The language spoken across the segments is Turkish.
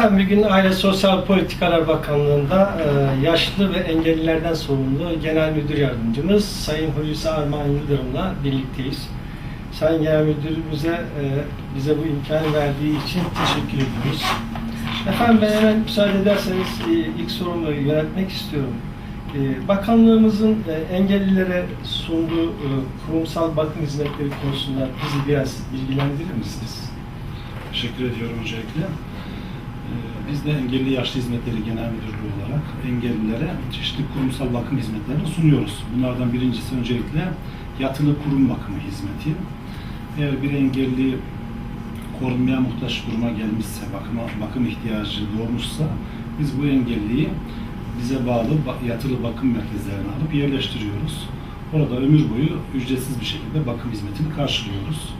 Efendim bugün Aile Sosyal Politikalar Bakanlığı'nda e, yaşlı ve engellilerden sorumlu Genel Müdür Yardımcımız Sayın Hulusi Armağan Yıldırım'la birlikteyiz. Sayın Genel Müdürümüze e, bize bu imkanı verdiği için teşekkür ediyoruz. Efendim ben hemen müsaade ederseniz e, ilk sorumu yönetmek istiyorum. Bakanlığımızın engellilere sunduğu kurumsal bakım hizmetleri konusunda bizi biraz bilgilendirir misiniz? Teşekkür ediyorum öncelikle. Biz de Engelli Yaşlı Hizmetleri Genel Müdürlüğü olarak engellilere çeşitli kurumsal bakım hizmetlerini sunuyoruz. Bunlardan birincisi öncelikle yatılı kurum bakımı hizmeti. Eğer bir engelli korunmaya muhtaç duruma gelmişse, bakıma, bakım ihtiyacı doğmuşsa biz bu engelliyi bize bağlı ba- yatılı bakım merkezlerine alıp yerleştiriyoruz. Orada ömür boyu ücretsiz bir şekilde bakım hizmetini karşılıyoruz.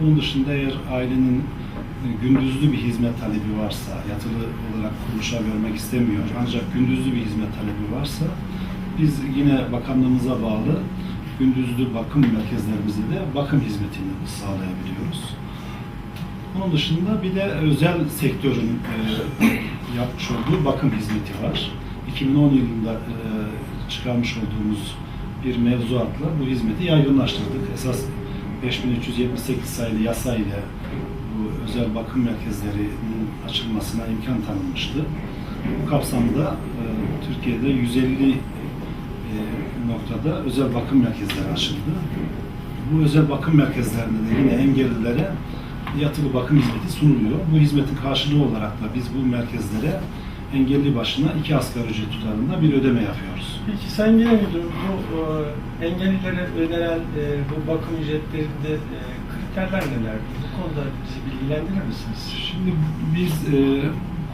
Bunun dışında eğer ailenin gündüzlü bir hizmet talebi varsa, yatılı olarak kuruluşa vermek istemiyor ancak gündüzlü bir hizmet talebi varsa biz yine bakanlığımıza bağlı gündüzlü bakım merkezlerimizde de bakım hizmetini sağlayabiliyoruz. Bunun dışında bir de özel sektörün e, yapmış olduğu bakım hizmeti var. 2010 yılında e, çıkarmış olduğumuz bir mevzuatla bu hizmeti yaygınlaştırdık. Esas 5378 sayılı yasa ile özel bakım merkezlerinin açılmasına imkan tanınmıştı. Bu kapsamda e, Türkiye'de 150 e, noktada özel bakım merkezleri açıldı. Bu özel bakım merkezlerinde de yine engellilere yatılı bakım hizmeti sunuluyor. Bu hizmetin karşılığı olarak da biz bu merkezlere engelli başına iki asgari ücret tutarında bir ödeme yapıyoruz. Peki Sayın Genel Müdürüm, bu e, engellilere öneren e, bu bakım ücretlerinde e, kriterler nelerdir? Bu konuda bizi bilgilendirir misiniz? Şimdi biz e,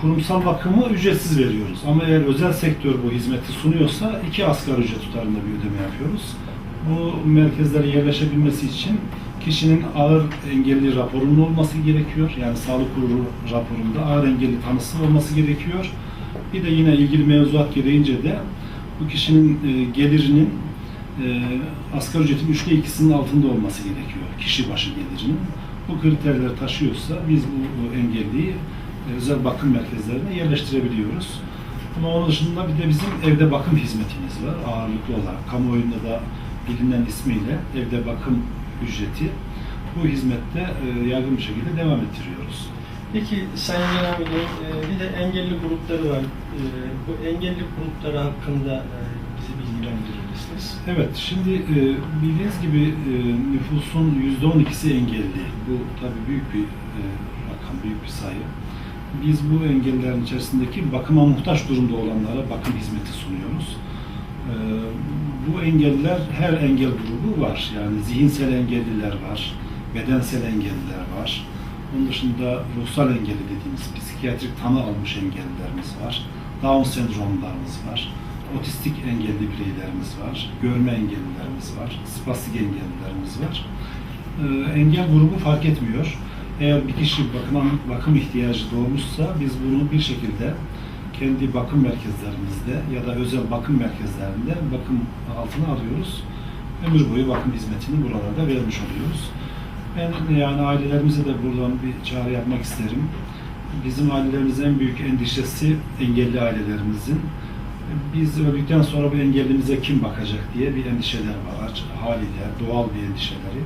kurumsal bakımı ücretsiz veriyoruz. Ama eğer özel sektör bu hizmeti sunuyorsa iki asgari ücret tutarında bir ödeme yapıyoruz. Bu merkezlere yerleşebilmesi için kişinin ağır engelli raporunun olması gerekiyor. Yani sağlık kurulu raporunda ağır engelli tanısı olması gerekiyor. Bir de yine ilgili mevzuat gereğince de bu kişinin e, gelirinin e, asgari ücretin üçte ikisinin altında olması gerekiyor. Kişi başı gelirinin. Bu kriterleri taşıyorsa biz bu, engelliyi e, özel bakım merkezlerine yerleştirebiliyoruz. Ama onun dışında bir de bizim evde bakım hizmetimiz var ağırlıklı olarak. Kamuoyunda da bilinen ismiyle evde bakım ücreti. Bu hizmette e, yaygın bir şekilde devam ettiriyoruz. Peki Sayın Genel Müdürüm, e, bir de engelli grupları var. Bu engelli grupları hakkında misiniz? Evet, şimdi e, bildiğiniz gibi e, nüfusun yüzde on ikisi engelli. Bu tabii büyük bir e, rakam, büyük bir sayı. Biz bu engellilerin içerisindeki bakıma muhtaç durumda olanlara bakım hizmeti sunuyoruz. E, bu engelliler her engel grubu var. Yani zihinsel engelliler var, bedensel engelliler var. Onun dışında ruhsal engelli dediğimiz psikiyatrik tanı almış engellilerimiz var. Down sendromlarımız var. Otistik engelli bireylerimiz var. Görme engellilerimiz var. Spastik engellilerimiz var. Ee, engel grubu fark etmiyor. Eğer bir kişi bakıma, bakım ihtiyacı doğmuşsa biz bunu bir şekilde kendi bakım merkezlerimizde ya da özel bakım merkezlerinde bakım altına alıyoruz. Ömür boyu bakım hizmetini buralarda vermiş oluyoruz. Ben yani ailelerimize de buradan bir çağrı yapmak isterim. Bizim ailelerimizin en büyük endişesi engelli ailelerimizin. Biz öldükten sonra bu engellimize kim bakacak diye bir endişeler var. Haliyle doğal bir endişeleri.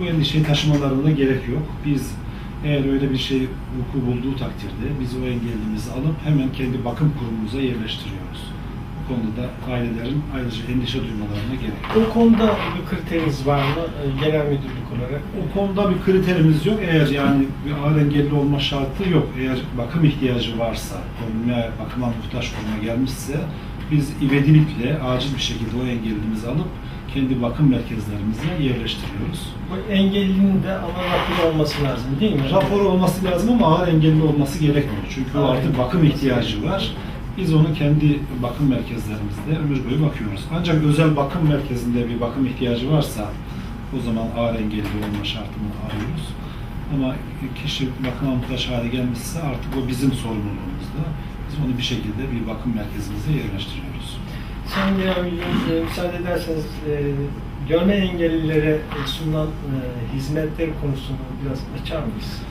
Bu endişeyi taşımalarına gerek yok. Biz eğer öyle bir şey vuku bulduğu takdirde biz o engellimizi alıp hemen kendi bakım kurumumuza yerleştiriyoruz. Konuda da ailelerin ayrıca endişe duymalarına gerek yok. Bu konuda bir kriteriniz var mı e, genel müdürlük olarak? O konuda bir kriterimiz yok. Eğer yani bir ağır engelli olma şartı yok. Eğer bakım ihtiyacı varsa, korunmaya, bakıma muhtaç duruma gelmişse biz ivedilikle acil bir şekilde o engellimizi alıp kendi bakım merkezlerimize yerleştiriyoruz. Bu engellinin de ama raporu olması lazım değil mi? Rapor olması lazım ama ağır engelli olması gerekmiyor. Çünkü o Ağır artık engelli bakım olması ihtiyacı var. Biz onu kendi bakım merkezlerimizde ömür boyu bakıyoruz. Ancak özel bakım merkezinde bir bakım ihtiyacı varsa o zaman ağır engelli olma şartını arıyoruz. Ama kişi bakıma muhtaç hale gelmişse artık o bizim sorumluluğumuzda. Biz onu bir şekilde bir bakım merkezimize yerleştiriyoruz. Sayın e, müsaade ederseniz e, görme engellilere e, sunulan e, hizmetler konusunu biraz açar mıyız?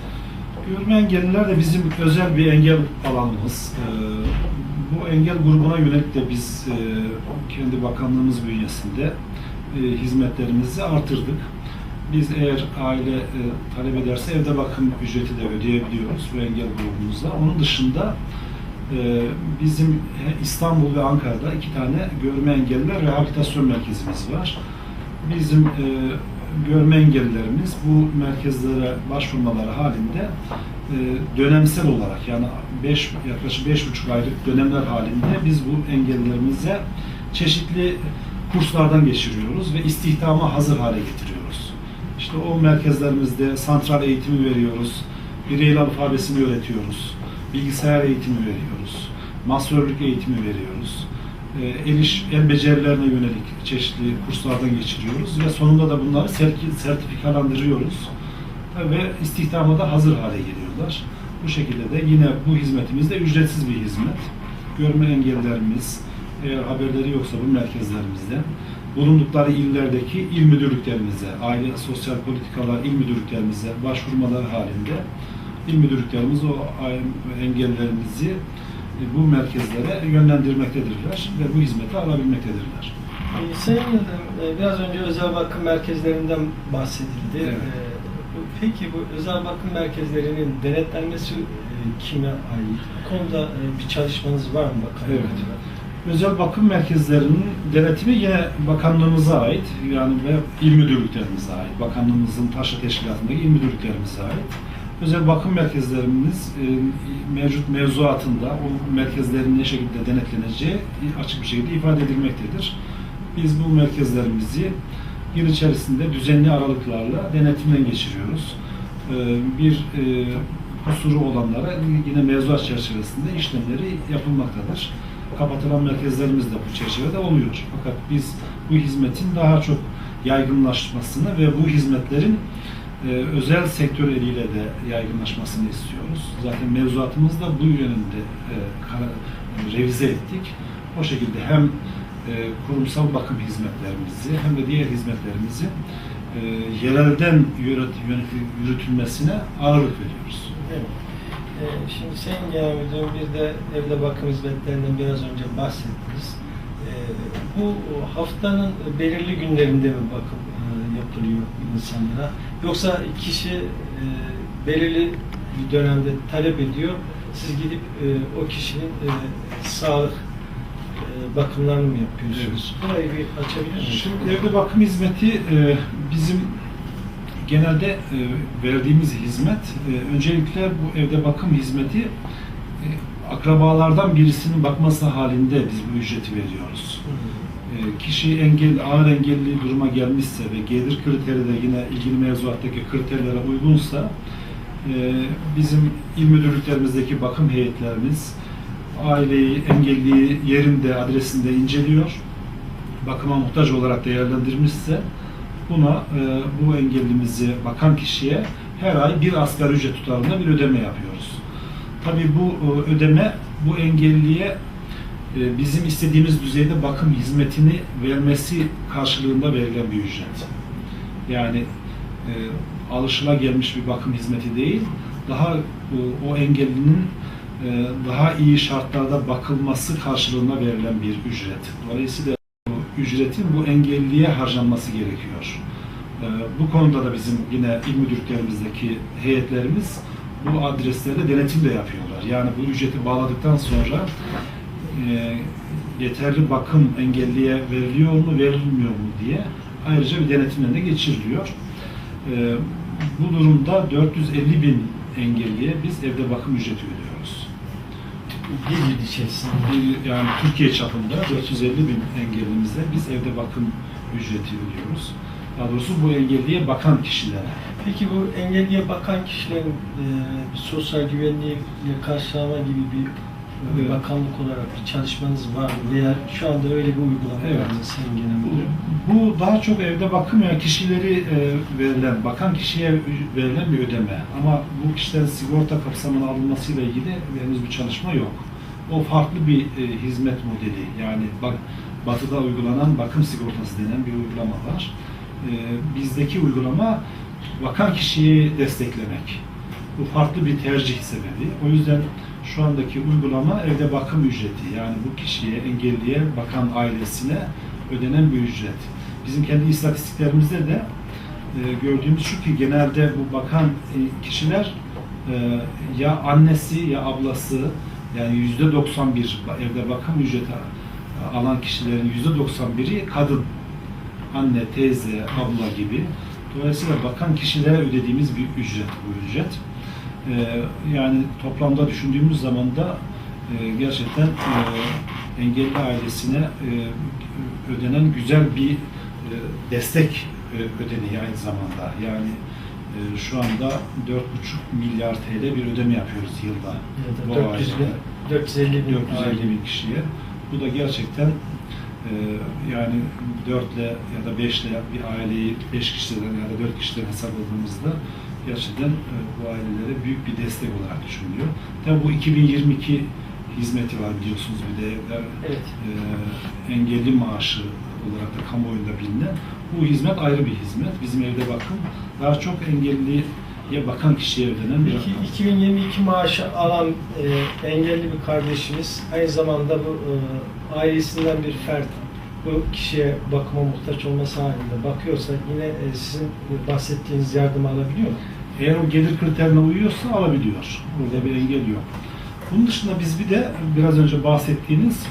Görme engelliler de bizim özel bir engel alanımız. Ee, bu engel grubuna yönelik de biz e, kendi bakanlığımız bünyesinde e, hizmetlerimizi artırdık. Biz eğer aile e, talep ederse evde bakım ücreti de ödeyebiliyoruz bu engel grubumuzda. Onun dışında e, bizim İstanbul ve Ankara'da iki tane görme engelliler rehabilitasyon merkezimiz var. Bizim e, görme engellilerimiz bu merkezlere başvurmaları halinde dönemsel olarak yani beş, yaklaşık beş buçuk aylık dönemler halinde biz bu engellilerimize çeşitli kurslardan geçiriyoruz ve istihdama hazır hale getiriyoruz. İşte o merkezlerimizde santral eğitimi veriyoruz, bireyli alfabesini öğretiyoruz, bilgisayar eğitimi veriyoruz, masörlük eğitimi veriyoruz, e, el, iş, el becerilerine yönelik çeşitli kurslardan geçiriyoruz ve sonunda da bunları serti- sertifikalandırıyoruz ve istihdama da hazır hale geliyorlar. Bu şekilde de yine bu hizmetimiz de ücretsiz bir hizmet. Görme engellerimiz, eğer haberleri yoksa bu merkezlerimizde bulundukları illerdeki il müdürlüklerimize, aile sosyal politikalar il müdürlüklerimize başvurmaları halinde il müdürlüklerimiz o engellerimizi e, bu merkezlere yönlendirmektedirler ve bu hizmeti alabilmektedirler. Ee, Sayın Yıldırım, e, biraz önce özel bakım merkezlerinden bahsedildi. Evet. Peki bu özel bakım merkezlerinin denetlenmesi e, kime ait? Bu konuda e, bir çalışmanız var mı bakanlık Evet. Özel bakım merkezlerinin denetimi yine bakanlığımıza ait yani ve il müdürlüklerimize ait. Bakanlığımızın taşra teşkilatındaki il müdürlüklerimize ait. Özel bakım merkezlerimiz e, mevcut mevzuatında o merkezlerin ne şekilde denetleneceği açık bir şekilde ifade edilmektedir. Biz bu merkezlerimizi yıl içerisinde düzenli aralıklarla denetimden geçiriyoruz. E, Bir e, kusuru olanlara yine mevzuat çerçevesinde işlemleri yapılmaktadır. Kapatılan merkezlerimiz de bu çerçevede oluyor. Fakat biz bu hizmetin daha çok yaygınlaşmasını ve bu hizmetlerin e, özel sektör eliyle de yaygınlaşmasını istiyoruz. Zaten mevzuatımızda bu yönünde e, revize ettik. O şekilde hem kurumsal bakım hizmetlerimizi hem de diğer hizmetlerimizi e, yerelden yürütülmesine ağırlık veriyoruz. Mi? Ee, Şimdi Sayın Genel Müdürüm bir de evde bakım hizmetlerinden biraz önce bahsettiniz. Ee, Bu haftanın belirli günlerinde mi bakım e, yapılıyor insanlara? Yoksa kişi e, belirli bir dönemde talep ediyor, siz gidip e, o kişinin e, sağlık e, bakımlarını mı yapıyorsunuz? Burayı bir açabilir misiniz? Şimdi evde bakım hizmeti e, bizim genelde e, verdiğimiz hizmet e, öncelikle bu evde bakım hizmeti e, akrabalardan birisinin bakması halinde biz bu ücreti veriyoruz. E, kişi engel, ağır engelli duruma gelmişse ve gelir kriteri de yine ilgili mevzuattaki kriterlere uygunsa e, bizim il müdürlüklerimizdeki bakım heyetlerimiz aileyi, engelliyi yerinde, adresinde inceliyor. Bakıma muhtaç olarak değerlendirmişse buna e, bu engellimizi bakan kişiye her ay bir asgari ücret tutarında bir ödeme yapıyoruz. Tabii bu e, ödeme bu engelliye e, bizim istediğimiz düzeyde bakım hizmetini vermesi karşılığında verilen bir ücret. Yani e, alışılagelmiş bir bakım hizmeti değil, daha e, o engellinin daha iyi şartlarda bakılması karşılığında verilen bir ücret. Dolayısıyla bu ücretin bu engelliye harcanması gerekiyor. E, bu konuda da bizim yine il müdürlüklerimizdeki heyetlerimiz bu adreslerle denetim de yapıyorlar. Yani bu ücreti bağladıktan sonra e, yeterli bakım engelliye veriliyor mu, verilmiyor mu diye ayrıca bir denetimden de geçiriliyor. E, bu durumda 450 bin engelliye biz evde bakım ücreti ödüyoruz. Bir yıl içerisinde. Yani Türkiye çapında 450 bin engellimize biz evde bakım ücreti ödüyoruz. Daha doğrusu bu engelliye bakan kişilere. Peki bu engelliye bakan kişilerin e, sosyal güvenliği karşılama gibi bir Evet. bakanlık olarak bir çalışmanız var mı? Veya şu anda öyle bir uygulama Evet. var mı Sayın Genel Bu, Müdürüm? bu daha çok evde bakım ya kişileri e, verilen, bakan kişiye verilen bir ödeme. Ama bu kişilerin sigorta kapsamına alınmasıyla ilgili henüz bir çalışma yok. O farklı bir e, hizmet modeli. Yani bak, batıda uygulanan bakım sigortası denen bir uygulama var. E, bizdeki uygulama bakan kişiyi desteklemek. Bu farklı bir tercih sebebi. O yüzden şu andaki uygulama evde bakım ücreti. Yani bu kişiye, engelliye bakan ailesine ödenen bir ücret. Bizim kendi istatistiklerimizde de e, gördüğümüz şu ki genelde bu bakan e, kişiler e, ya annesi ya ablası yani yüzde 91 evde bakım ücreti alan kişilerin yüzde 91'i kadın. Anne, teyze, abla gibi. Dolayısıyla bakan kişilere ödediğimiz bir ücret bu ücret. E, yani toplamda düşündüğümüz zaman da e, gerçekten e, engelli ailesine e, ödenen güzel bir e, destek e, ödeneği aynı zamanda. Yani e, şu anda 4,5 milyar TL bir ödeme yapıyoruz yılda. bu 400 bin, ailelere. 450 bin 450 bin kişiye. Bu da gerçekten e, yani 4 ile ya da 5 ile bir aileyi 5 kişiden ya da 4 kişiden hesapladığımızda gerçekten e, bu ailelere büyük bir destek olarak düşünülüyor. Tabii bu 2022 hizmeti var biliyorsunuz bir de evler Evet. e, engelli maaşı olarak da kamuoyunda bilinen. Bu hizmet ayrı bir hizmet. Bizim evde bakım daha çok engelliye bakan kişiye ödenen bir rakam. 2022 maaşı alan e, engelli bir kardeşimiz aynı zamanda bu e, ailesinden bir fert bu kişiye bakıma muhtaç olması halinde bakıyorsa yine e, sizin bahsettiğiniz yardımı alabiliyor mu? Eğer o gelir kriterine uyuyorsa alabiliyor. Burada bir engel yok. Bunun dışında biz bir de biraz önce bahsettiğiniz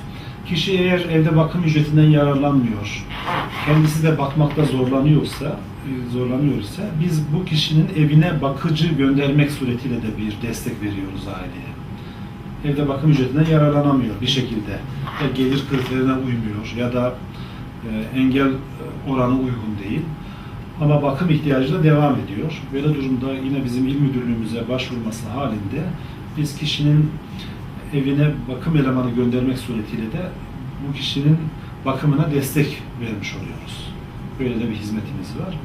kişi eğer evde bakım ücretinden yararlanmıyor, kendisi de bakmakta zorlanıyorsa, e, zorlanıyorsa biz bu kişinin evine bakıcı göndermek suretiyle de bir destek veriyoruz aileye. Evde bakım ücretinden yararlanamıyor bir şekilde. Ya gelir kriterine uymuyor ya da e, engel oranı uygun değil. Ama bakım ihtiyacı da devam ediyor. Böyle durumda yine bizim il müdürlüğümüze başvurması halinde biz kişinin evine bakım elemanı göndermek suretiyle de bu kişinin bakımına destek vermiş oluyoruz. Böyle de bir hizmetimiz var.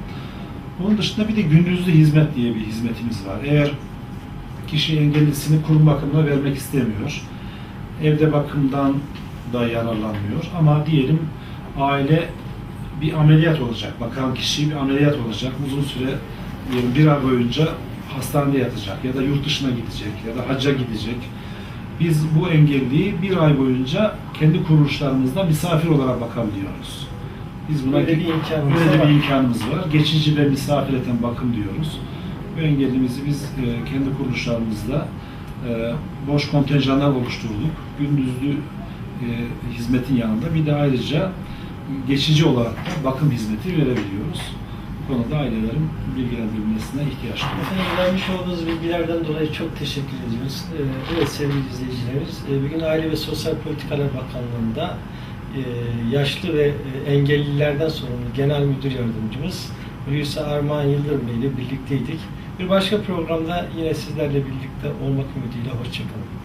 Onun dışında bir de gündüzlü hizmet diye bir hizmetimiz var. Eğer kişi engellisini kurum bakımına vermek istemiyor, evde bakımdan da yararlanmıyor ama diyelim aile bir ameliyat olacak. Bakan kişi bir ameliyat olacak. Uzun süre diyelim bir ay boyunca hastanede yatacak ya da yurt dışına gidecek ya da hacca gidecek. Biz bu engelliyi bir ay boyunca kendi kuruluşlarımızda misafir olarak bakabiliyoruz. Biz buna Böyle bir imkanımız böyle var. bir imkanımız var. Geçici ve misafir eden bakım diyoruz. Bu engellimizi biz e, kendi kuruluşlarımızda e, boş kontenjanlar oluşturduk. Gündüzlü e, hizmetin yanında bir de ayrıca geçici olarak bakım hizmeti verebiliyoruz. Bu konuda ailelerin bilgilendirilmesine ihtiyaç duyuyoruz. Efendim vermiş olduğunuz bilgilerden dolayı çok teşekkür ediyoruz. Ee, Evet sevgili izleyicilerimiz, e, bugün Aile ve Sosyal Politikalar Bakanlığı'nda e, yaşlı ve e, engellilerden sorumlu Genel Müdür Yardımcımız Hulusi Armağan Yıldırım Bey ile birlikteydik. Bir başka programda yine sizlerle birlikte olmak ümidiyle hoşçakalın.